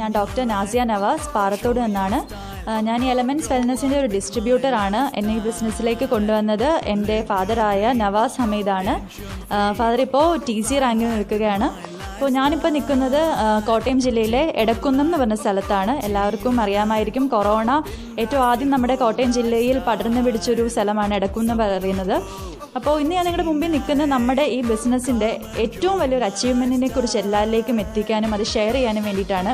ഞാൻ ഡോക്ടർ നാസിയ നവാസ് പാറത്തോട് നിന്നാണ്. ഞാൻ ഈ എലമെന്റ്സ് വെൽനസിന്റെ ഒരു ഡിസ്ട്രിബ്യൂട്ടറാണ് എന്നെ ഈ ബിസിനസ്സിലേക്ക് കൊണ്ടുവന്നത് എന്റെ ഫാദറായ നവാസ് ഹമീദാണ്. ഫാദർ ഇപ്പോൾ ടി സി റാങ്കിൽ നിൽക്കുകയാണ്. അപ്പോൾ ഞാനിപ്പോൾ നിൽക്കുന്നത് കോട്ടയം ജില്ലയിലെ എടക്കുന്നം എന്ന് പറഞ്ഞ സ്ഥലത്താണ്. എല്ലാവർക്കും അറിയാമായിരിക്കും കൊറോണ ഏറ്റവും ആദ്യം നമ്മുടെ കോട്ടയം ജില്ലയിൽ പടർന്നു പിടിച്ചൊരു സ്ഥലമാണ് എടക്കുന്നം പറയുന്നത്. അപ്പോൾ ഇന്ന് ഞാൻ നിങ്ങളുടെ മുമ്പിൽ നിൽക്കുന്ന നമ്മുടെ ഈ ബിസിനസ്സിന്റെ ഏറ്റവും വലിയൊരു അച്ചീവ്മെന്റിനെ കുറിച്ച് എല്ലാവരിലേക്കും എത്തിക്കാനും അത് ഷെയർ ചെയ്യാനും വേണ്ടിയിട്ടാണ്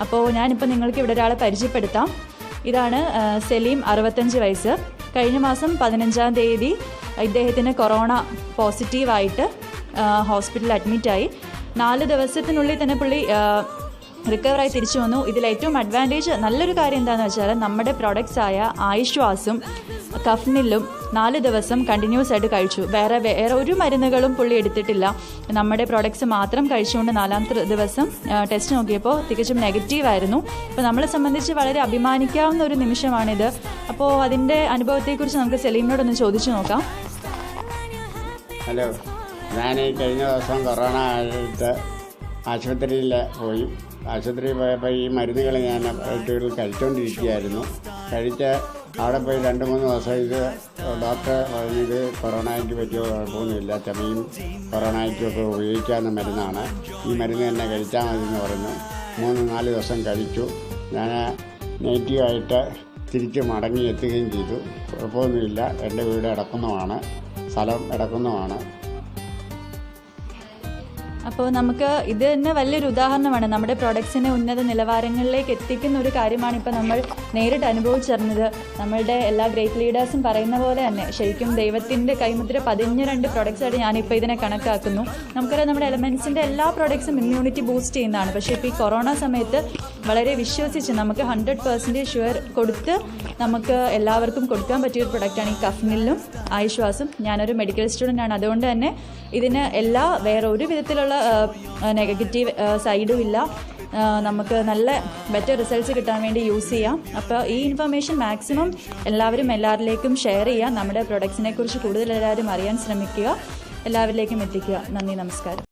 അപ്പോൾ ഞാനിപ്പോൾ നിങ്ങൾക്ക് ഇവിടെ ഒരാളെ പരിചയപ്പെടുത്താം. ഇതാണ് സലീം അറുപത്തഞ്ച് വയസ്സ്. കഴിഞ്ഞ മാസം പതിനഞ്ചാം തീയതി ഇദ്ദേഹത്തിന് കൊറോണ പോസിറ്റീവായിട്ട് ഹോസ്പിറ്റലിൽ അഡ്മിറ്റായി. നാല് ദിവസത്തിനുള്ളിൽ തന്നെ പുള്ളി റിക്കവറായി തിരിച്ചു വന്നു. ഇതിൽ ഏറ്റവും അഡ്വാന്റേജ് നല്ലൊരു കാര്യം എന്താണെന്ന് വെച്ചാൽ നമ്മുടെ പ്രോഡക്റ്റ്സ് ആയ ആയിശ്വാസും കഫ്നില്ലും നാല് ദിവസം കണ്ടിന്യൂസ് ആയിട്ട് കഴിച്ചു. വേറെ വേറെ ഒരു മരുന്നുകളും പുള്ളി എടുത്തിട്ടില്ല. നമ്മുടെ പ്രോഡക്റ്റ്സ് മാത്രം കഴിച്ചുകൊണ്ട് നാലാം ദിവസം ടെസ്റ്റ് നോക്കിയപ്പോൾ തികച്ചും നെഗറ്റീവായിരുന്നു അപ്പോൾ നമ്മളെ സംബന്ധിച്ച് വളരെ അഭിമാനിക്കാവുന്ന ഒരു നിമിഷമാണിത്. അപ്പോൾ അതിന്റെ അനുഭവത്തെക്കുറിച്ച് നമുക്ക് സെലീമിനോടൊന്ന് ചോദിച്ചു നോക്കാം. ഹലോ. ഞാൻ ഈ കഴിഞ്ഞ ദിവസം കൊറോണ ആയിട്ട് ആശുപത്രിയിൽ പോയി. ആശുപത്രിയിൽ പോയപ്പോൾ ഈ മരുന്നുകൾ ഞാൻ വീട്ടിൽ കഴിച്ചുകൊണ്ടിരിക്കുകയായിരുന്നു കഴിച്ച് അവിടെ പോയി രണ്ട് മൂന്ന് ദിവസം ഇത് ഡോക്ടർ പറഞ്ഞത് കൊറോണയ്ക്ക് പറ്റിയ കുഴപ്പമൊന്നുമില്ല. ചമയും കൊറോണയ്ക്കും ഒക്കെ ഉപയോഗിക്കാവുന്ന മരുന്നാണ്. ഈ മരുന്ന് തന്നെ കഴിച്ചാൽ മതി എന്ന് പറഞ്ഞു. മൂന്ന് നാല് ദിവസം കഴിച്ചു. ഞാൻ നെഗറ്റീവായിട്ട് തിരിച്ച് മടങ്ങി എത്തുകയും ചെയ്തു. കുഴപ്പമൊന്നുമില്ല. എന്റെ വീട് ഇടക്കുന്നതാണ് സ്ഥലം ഇടക്കുന്നതാണ് അപ്പോൾ നമുക്ക് ഇത് തന്നെ വലിയൊരു ഉദാഹരണമാണ്. നമ്മുടെ പ്രൊഡക്ട്സിനെ ഉന്നത നിലവാരങ്ങളിലേക്ക് എത്തിക്കുന്ന ഒരു കാര്യമാണ് ഇപ്പോൾ നമ്മൾ നേരിട്ട് അനുഭവിച്ചറിഞ്ഞത്. നമ്മളുടെ എല്ലാ ഗ്രേറ്റ് ലീഡേഴ്സും പറയുന്ന പോലെ തന്നെ ശരിക്കും ദൈവത്തിന്റെ കൈമുദ്ര പതിഞ്ഞ രണ്ട് പ്രൊഡക്ട്സായിട്ട് ഞാനിപ്പോൾ ഇതിനെ കണക്കാക്കുന്നു. നമുക്കറിയാം നമ്മുടെ എലമെൻസിന്റെ എല്ലാ പ്രൊഡക്ട്സും ഇമ്മ്യൂണിറ്റി ബൂസ്റ്റ് ചെയ്യുന്നതാണ്. പക്ഷേ ഇപ്പോൾ ഈ കൊറോണ സമയത്ത് വളരെ വിശ്വസിച്ച് നമുക്ക് ഹൺഡ്രഡ് പെർസെന്റേജ് ഷുവർ കൊടുത്ത് നമുക്ക് എല്ലാവർക്കും കൊടുക്കാൻ പറ്റിയ ഒരു പ്രൊഡക്റ്റാണ് ഈ കഫ്നിലും ആയുശ്വാസും. ഞാനൊരു മെഡിക്കൽ സ്റ്റുഡന്റ് ആണ്. അതുകൊണ്ട് തന്നെ ഇതിന് എല്ലാ വേറെ ഒരു വിധത്തിലുള്ള നെഗറ്റീവ് സൈഡും ഇല്ല. നമുക്ക് നല്ല ബെറ്റർ റിസൾട്ട്സ് കിട്ടാൻ വേണ്ടി യൂസ് ചെയ്യാം. അപ്പോൾ ഈ ഇൻഫർമേഷൻ മാക്സിമം എല്ലാവരും എല്ലാവരിലേക്കും ഷെയർ ചെയ്യുക. നമ്മുടെ പ്രൊഡക്ട്സിനെ കുറിച്ച് കൂടുതൽ എല്ലാവരും അറിയാൻ ശ്രമിക്കുക. എല്ലാവരിലേക്കും എത്തിക്കുക. നന്ദി നമസ്കാരം.